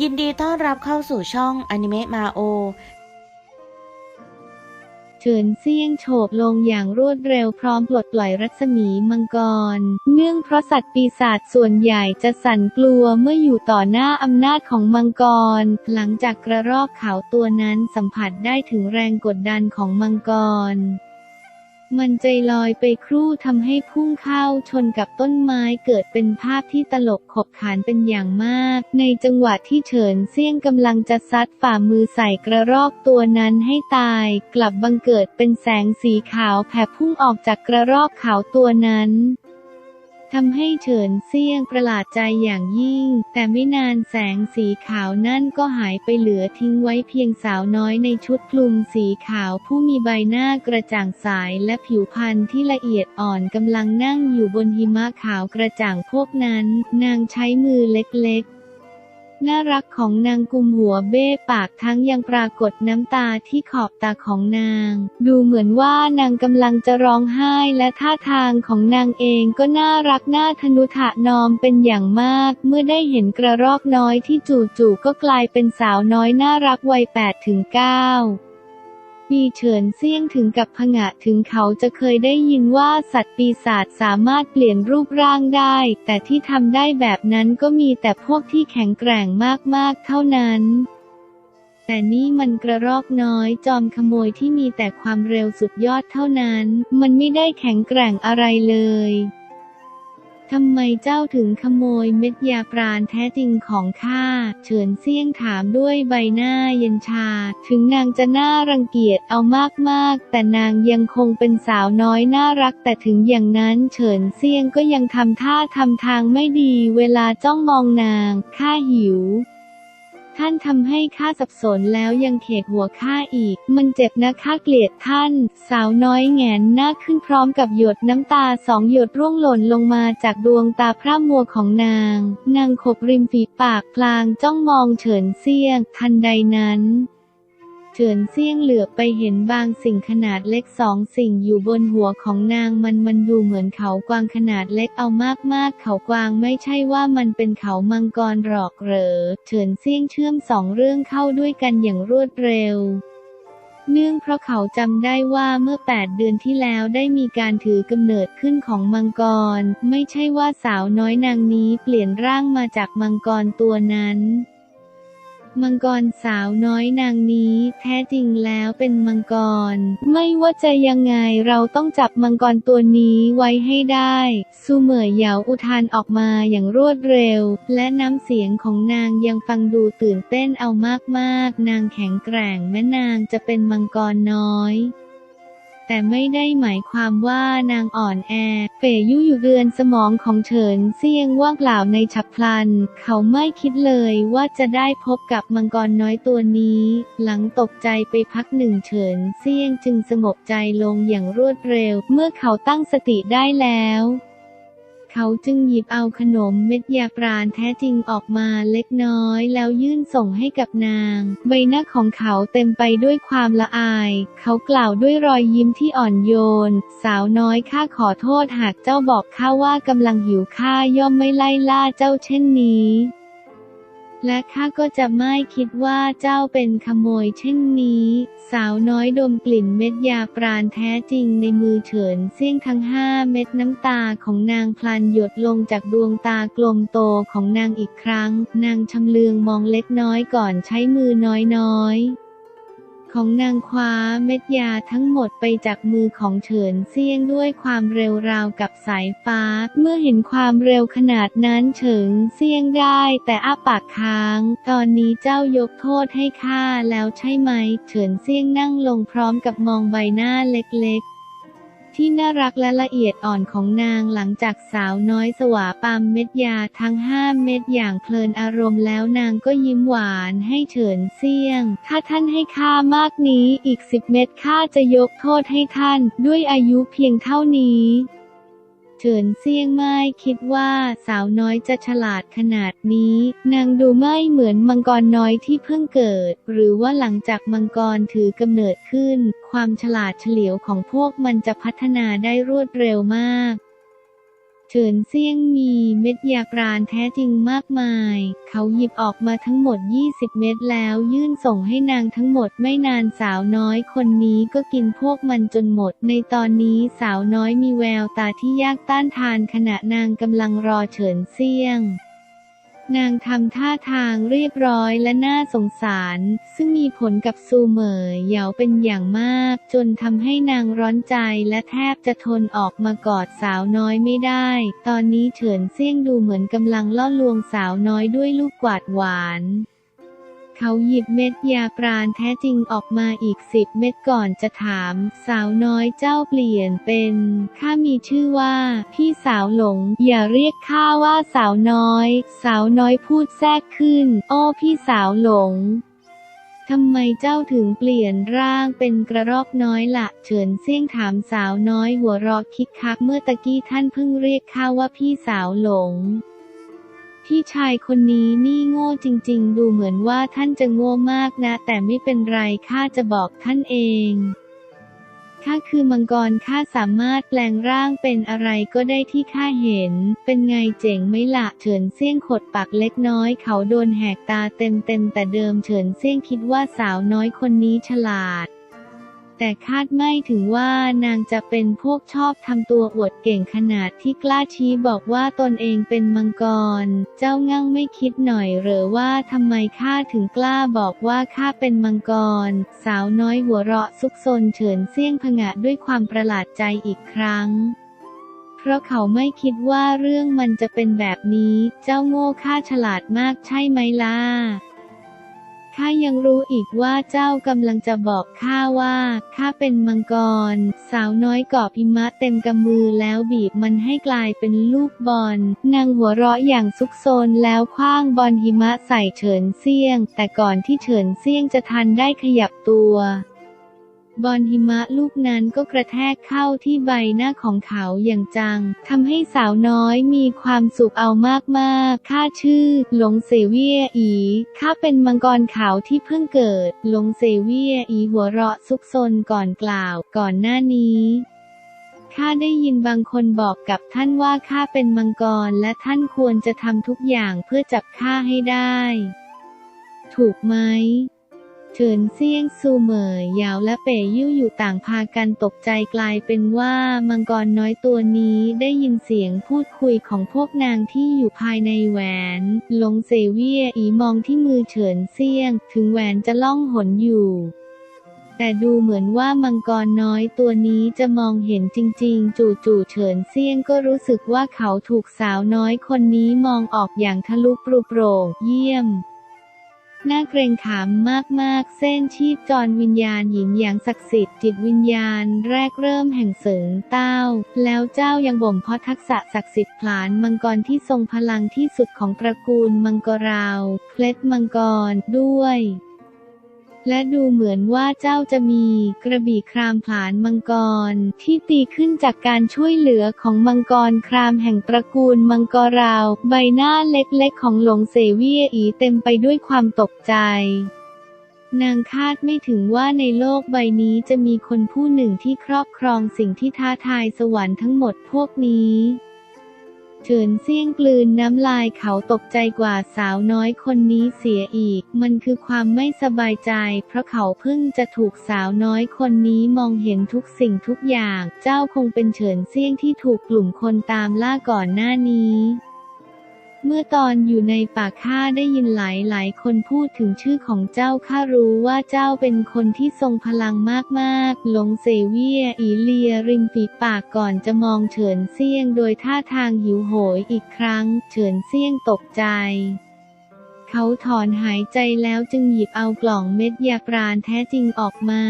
ยินดีต้อนรับเข้าสู่ช่องอนิเมะมาโอเฉินเซี่ยงโฉบลงอย่างรวดเร็วพร้อมปลดปล่อยรัศมีมังกร เนื่องเพราะสัตว์ปีศาจส่วนใหญ่จะสั่นกลัวเมื่ออยู่ต่อหน้าอำนาจของมังกร หลังจากกระรอกขาวตัวนั้นสัมผัสได้ถึงแรงกดดันของมังกร มันใจลอยไปครู่ทำให้พุ่งเข้าชนกับต้นไม้เกิดเป็นภาพที่ตลกขบขานเป็นอย่างมาก ในจังหวะที่เฉินเซี่ยงกำลังจะซัดฝ่ามือใส่กระรอกตัวนั้นให้ตาย กลับบังเกิดเป็นแสงสีขาวแผ่พุ่งออกจากกระรอกขาวตัวนั้น ทำให้เฉินเซี่ยงประหลาดใจอย่างยิ่ง แต่ไม่นานแสงสีขาวนั่นก็หายไปเหลือทิ้งไว้เพียงสาวน้อยในชุดคลุมสีขาวผู้มีใบหน้ากระจ่างใสและผิวพรรณที่ละเอียดอ่อนกำลังนั่งอยู่บนหิมะขาวกระจ่างพวกนั้น นางใช้มือเล็ก น่ารักของนางกุมหัวเบ้ปากทั้งยังปรากฏน้ำตาที่ขอบตาของนาง ดูเหมือนว่านางกำลังจะร้องไห้และท่าทางของนางเองก็น่ารักน่าทนุถนอมเป็นอย่างมาก เมื่อได้เห็นกระรอกน้อยที่จู่ๆก็กลายเป็นสาวน้อยน่ารักวัย8ถึง9 ปีเฉินเซี่ยงถึงกับผงะถึงเขาจะเคยได้ยินว่าสัตว์ปีศาจสามารถเปลี่ยนรูปร่างได้ แต่ที่ทำได้แบบนั้นก็มีแต่พวกที่แข็งแกร่งมากๆเท่านั้น แต่นี่มันกระรอกน้อยจอมขโมยที่มีแต่ความเร็วสุดยอดเท่านั้น มันไม่ได้แข็งแกร่งอะไรเลย ทำไมเจ้าถึงขโมยเม็ดยาปราณแท้จริงของข้า เฉินเซี่ยงถามด้วยใบหน้าเย็นชา ถึงนางจะน่ารังเกียจเอามากๆ แต่นางยังคงเป็นสาวน้อยน่ารัก แต่ถึงอย่างนั้นเฉินเซี่ยงก็ยังทำท่าทำทางไม่ดี เวลาจ้องมองนาง ข้าหิว ท่านทำให้ข้าสับสนแล้วยังเขกหัวข้าอีก มันเจ็บนะข้าเกลียดท่าน สาวน้อยแงนหน้าขึ้นพร้อมกับหยดน้ำตาสองหยดร่วงหล่นลงมาจากดวงตาพระมัวของนาง นางขบริมฝีปากกลางจ้องมองเฉินเซียง ทันใดนั้น เฉินเซี่ยงเหลือบไปเห็นบางสิ่งขนาดเล็กสองสิ่งอยู่บนหัวของนางมันมันดูเหมือนเขากวางขนาดเล็กเอามากๆ เขากวางไม่ใช่ว่ามันเป็นเขามังกรหรอกเหรอ เฉินเซี่ยงเชื่อมสองเรื่องเข้าด้วยกันอย่างรวดเร็วเนื่องเพราะเขาจำได้ว่าเมื่อ 8 เดือนที่แล้วได้มีการถือกำเนิดขึ้นของมังกร ไม่ใช่ว่าสาวน้อยนางนี้เปลี่ยนร่างมาจากมังกรตัวนั้น มังกรสาวน้อยนางนี้แท้จริงแล้วเป็นมังกร ไม่ว่าจะยังไงเราต้องจับมังกรตัวนี้ไว้ให้ได้ซูเหมยเหยาอุทานออกมาอย่างรวดเร็ว และน้ำเสียงของนางยังฟังดูตื่นเต้นเอามากๆ นางแข็งแกร่งแม้นางจะเป็นมังกรน้อย แต่ไม่ได้หมายความว่านางอ่อนแอ เปยยู่อยู่เรือนสมองของเฉินเซียงว่ากล่าในฉับพลัน เขาไม่คิดเลยว่าจะได้พบกับมังกรน้อยตัวนี้ หลังตกใจไปพักหนึ่งเฉินเซียงจึงสงบใจลงอย่างรวดเร็ว เมื่อเขาตั้งสติได้แล้ว เขาจึงหยิบเอาขนมเม็ดยาปราณแท้จริงออกมาเล็กน้อย แล้วยื่นส่งให้กับนาง ใบหน้าของเขาเต็มไปด้วยความละอาย เขากล่าวด้วยรอยยิ้มที่อ่อนโยน สาวน้อยข้าขอโทษหากเจ้าบอกข้าว่ากำลังหิวข้าย่อมไม่ไล่ล่าเจ้าเช่นนี้ และข้าก็จะไม่คิดว่าเจ้าเป็นขโมยเช่นนี้ สาวน้อยดมกลิ่นเม็ดยาปราณแท้จริงในมือเฉินเสี่ยงทั้งห้าเม็ดน้ำตาของนางพลันหยดลงจากดวงตากลมโตของนางอีกครั้ง นางชำเลืองมองเล็กน้อยก่อนใช้มือน้อยๆ ของนางคว้าเม็ดยาทั้งหมดไปจากมือของเฉินเซียงด้วยความเร็วราวกับสายฟ้า เมื่อเห็นความเร็วขนาดนั้นเฉินเซียงได้ แต่อ้าปากค้าง ตอนนี้เจ้ายกโทษให้ข้าแล้วใช่ไหม เฉินเซียงนั่งลงพร้อมกับมองใบหน้าเล็กๆ ที่น่ารักและละเอียดอ่อนของนางหลังจากสาวน้อยสวาปามเม็ดยาทั้งห้าเม็ดอย่างเพลินอารมณ์แล้วนางก็ยิ้มหวานให้เฉินเซี่ยง ถ้าท่านให้ข้ามากนี้อีกสิบเม็ดข้าจะยกโทษให้ท่าน ด้วยอายุเพียงเท่านี้ ฉินเซี่ยงไม่คิดว่าสาวน้อยจะฉลาดขนาดนี้ นางดูไม่เหมือนมังกรน้อยที่เพิ่งเกิด หรือว่าหลังจากมังกรถือกำเนิดขึ้น ความฉลาดเฉลียวของพวกมันจะพัฒนาได้รวดเร็วมาก ฉินเซี่ยงมีเม็ดยาปราณแท้จริงมากมาย เขาหยิบออกมาทั้งหมด 20 เม็ดแล้วยื่นส่งให้นางทั้งหมดไม่นานสาวน้อยคนนี้ก็กินพวกมันจนหมด ในตอนนี้สาวน้อยมีแววตาที่ยากต้านทานขณะนางกำลังรอเฉินเซี่ยง นางทำท่าทางเรียบร้อยและน่าสงสาร ซึ่งมีผลกับซูเหมยเหยาเป็นอย่างมาก จนทำให้นางร้อนใจและแทบจะทนออกมากอดสาวน้อยไม่ได้ ตอนนี้เฉินเซี่ยงดูเหมือนกำลังล่อลวงสาวน้อยด้วยลูกกวาดหวาน เขาหยิบเม็ดยาปราณแท้จริงออกมาอีกสิบเม็ดก่อนจะถาม สาวน้อยเจ้าเปลี่ยนเป็นข้ามีชื่อว่า พี่สาวหลง อย่าเรียกข้าว่าสาวน้อย สาวน้อยพูดแทรกขึ้นอ้อพี่สาวหลงทำไมเจ้าถึงเปลี่ยนร่างเป็นกระรอกน้อยละเฉินเซี่ยงถามสาวน้อยหัวเราะคิกคักเมื่อตะกี้ท่านเพิ่งเรียกข้าว่าพี่สาวหลง พี่ชายคนนี้นี่โง่จริง ๆ ดูเหมือนว่าท่านจะโง่มากนะ แต่ไม่เป็นไรข้าจะบอกท่านเองข้าคือมังกรข้าสามารถแปลงร่างเป็นอะไรก็ได้ที่ข้าเห็น เป็นไงเจ๋งไหมละเฉินเซี่ยงขดปากเล็กน้อย เขาโดนแหกตาเต็มๆแต่เดิมเฉินเซี่ยงคิดว่าสาวน้อยคนนี้ฉลาด แต่คาดไม่ถึงว่านางจะเป็นพวกชอบทำตัวอวดเก่งขนาดที่กล้าชี้บอกว่าตนเองเป็นมังกร เจ้างั่งไม่คิดหน่อยหรือว่าทำไมข้าถึงกล้าบอกว่าข้าเป็นมังกร สาวน้อยหัวเราะซุกซนเฉินเซี่ยงผงะด้วยความประหลาดใจอีกครั้งเพราะเขาไม่คิดว่าเรื่องมันจะเป็นแบบนี้ เจ้าโง่ข้าฉลาดมากใช่ไหมล่ะ ข้ายังรู้อีกว่าเจ้ากำลังจะบอกข้าว่าข้าเป็นมังกร สาวน้อยกอบหิมะเต็มกำมือแล้วบีบมันให้กลายเป็นลูกบอลนางหัวเราะอย่างซุกซนแล้วคว้างบอลหิมะใส่เฉินเซี่ยง แต่ก่อนที่เฉินเซี่ยงจะทันได้ขยับตัว บอลหิมะลูกนั้นก็กระแทกเข้าที่ใบหน้าของเขาอย่างจัง ทำให้สาวน้อยมีความสุขเอามากๆข้าชื่อ หลงเซเวียอีข้าเป็นมังกรขาวที่เพิ่งเกิด หลงเซเวียอีหัวเราะซุกซนก่อนกล่าว ก่อนหน้านี้ข้าได้ยินบางคนบอกกับท่านว่าข้าเป็นมังกรและท่านควรจะทำทุกอย่างเพื่อจับข้าให้ได้ ถูกไหม เฉินเซียงซูเหมยยาวและเป๋ยิ่อยู่ต่างพากันตกใจกลายเป็นว่ามังกรน้อยตัวนี้ได้ยินเสียงพูดคุยของพวกนางที่อยู่ภายในแหวนหลงเซเวียอีมองที่มือเฉินเซียง ถึงแหวนจะล่องหนอยู่แต่ดูเหมือนว่ามังกรน้อยตัวนี้จะมองเห็นจริงๆ จู่ๆเฉินเซียงก็รู้สึกว่าเขาถูกสาวน้อยคนนี้มองออกอย่างทะลุปรุโปร่งเยี่ยม น่าเกรงขามมากๆ เส้นชีพจรวิญญาณหญิงอย่างศักดิ์สิทธิ์จิตวิญญาณแรกเริ่มแห่งเสริงเต้า แล้วเจ้ายังบ่มเพาะทักษะศักดิ์สิทธิ์ผลานมังกรที่ทรงพลังที่สุดของตระกูลมังกราวเคล็ดมังกรด้วย และดูเหมือนว่าเจ้าจะมีกระบี่ครามผานมังกร ที่ตีขึ้นจากการช่วยเหลือของมังกรครามแห่งตระกูลมังกราว ใบหน้าเล็กๆของหลงเสเวียอีเต็มไปด้วยความตกใจ นางคาดไม่ถึงว่าในโลกใบนี้จะมีคนผู้หนึ่งที่ครอบครองสิ่งที่ท้าทายสวรรค์ทั้งหมดพวกนี้ เฉินเซี่ยงกลืนน้ำลายเขาตกใจกว่าสาวน้อยคนนี้เสียอีก มันคือความไม่สบายใจ เพราะเขาเพิ่งจะถูกสาวน้อยคนนี้มองเห็นทุกสิ่งทุกอย่าง เจ้าคงเป็นเฉินเซี่ยงที่ถูกกลุ่มคนตามล่าก่อนหน้านี้ เมื่อตอนอยู่ในป่าข้าได้ยินหลายหลายๆคนพูดถึงชื่อของเจ้าข้ารู้ว่าเจ้าเป็นคนที่ทรงพลังมากๆ หลงเซเวียอีเลียริมฝีปากก่อนจะมองเฉินเซียงโดยท่าทางหิวโหยอีกครั้ง เฉินเซียงตกใจ เขาถอนหายใจแล้วจึงหยิบเอากล่องเม็ดยาปราณแท้จริงออกมา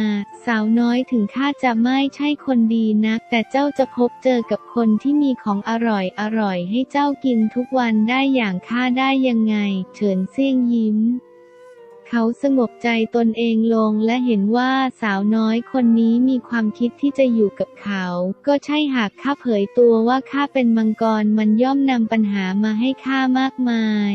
สาวน้อยถึงข้าจะไม่ใช่คนดีนัก แต่เจ้าจะพบเจอกับคนที่มีของอร่อยอร่อยให้เจ้ากินทุกวันได้อย่างข้าได้ยังไง เฉินเซี่ยงยิ้มเขาสงบใจตนเองลงและเห็นว่าสาวน้อยคนนี้มีความคิดที่จะอยู่กับเขา ก็ใช่หากข้าเผยตัวว่าข้าเป็นมังกรมันย่อมนำปัญหามาให้ข้ามากมาย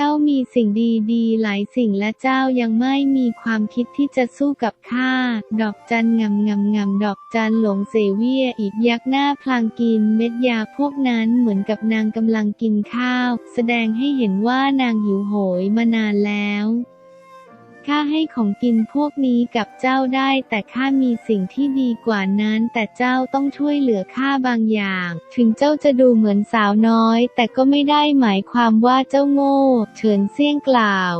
เจ้ามีสิ่งดีๆ หลายสิ่งและเจ้ายังไม่มีความคิดที่จะสู้กับข้า ดอกจันงำงำงำดอกจันหลงเสเวียอีกยักษ์หน้าพลางกินเม็ดยาพวกนั้นเหมือนกับนางกำลังกินข้าว แสดงให้เห็นว่านางหิวโหยมานานแล้ว ข้าให้ของกินพวกนี้กับเจ้าได้ แต่ข้ามีสิ่งที่ดีกว่านั้น แต่เจ้าต้องช่วยเหลือข้าบางอย่าง ถึงเจ้าจะดูเหมือนสาวน้อย แต่ก็ไม่ได้หมายความว่าเจ้าโง่ เฉินเซี่ยงกล่าว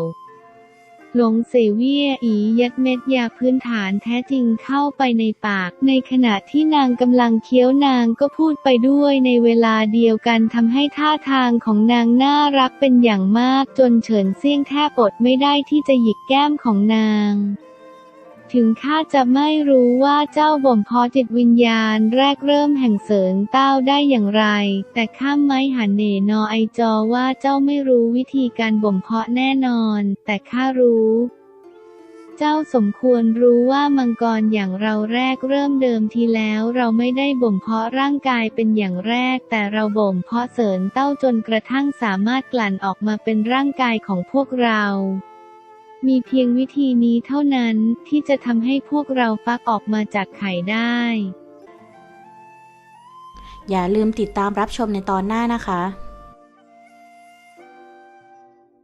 หลงเสเวียอียัดเม็ดยาพื้นฐานแท้จริงเข้าไปในปาก ในขณะที่นางกำลังเคี้ยวนางก็พูดไปด้วยในเวลาเดียวกันทำให้ท่าทางของนางน่ารักเป็นอย่างมากจนเฉินเซี่ยงแทบอดไม่ได้ที่จะหยิกแก้มของนาง ถึงข้าจะไม่รู้ว่าเจ้าบ่มเพาะจิตวิญญาณแรกเริ่มแห่งเสริญเต้าได้อย่างไร แต่ข้ามไม่หันเนนอไอจอว่าเจ้าไม่รู้วิธีการบ่มเพาะแน่นอน แต่ข้ารู้ เจ้าสมควรรู้ว่ามังกรอย่างเราแรกเริ่มเดิมทีแล้วเราไม่ได้บ่มเพาะร่างกายเป็นอย่างแรก แต่เราบ่มเพาะเสริญเต้าจนกระทั่งสามารถกลั่นออกมาเป็นร่างกายของพวกเรา มีเพียงวิธีนี้เท่านั้นที่จะทำให้พวกเราฟักออกมาจากไข่ได้ อย่าลืมติดตามรับชมในตอนหน้านะคะ